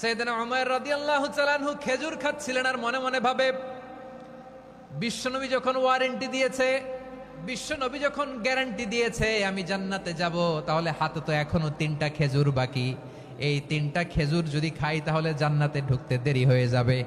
সৈয়দনা রাদি রাদিয়াল্লাহু চালানহু খেজুর খাচ্ছিলেন আর মনে মনে ভাবে, বিশ্বনবী যখন ওয়ারেন্টি দিয়েছে, বিশ্বনবী যখন গ্যারান্টি দিয়েছে, আমি জান্নাতে যাব, তাহলে হাতে তো এখনও তিনটা খেজুর বাকি। এই তিনটা খেজুর যদি খাই, তাহলে জান্নাতে ঢুকতে দেরি হয়ে যাবে।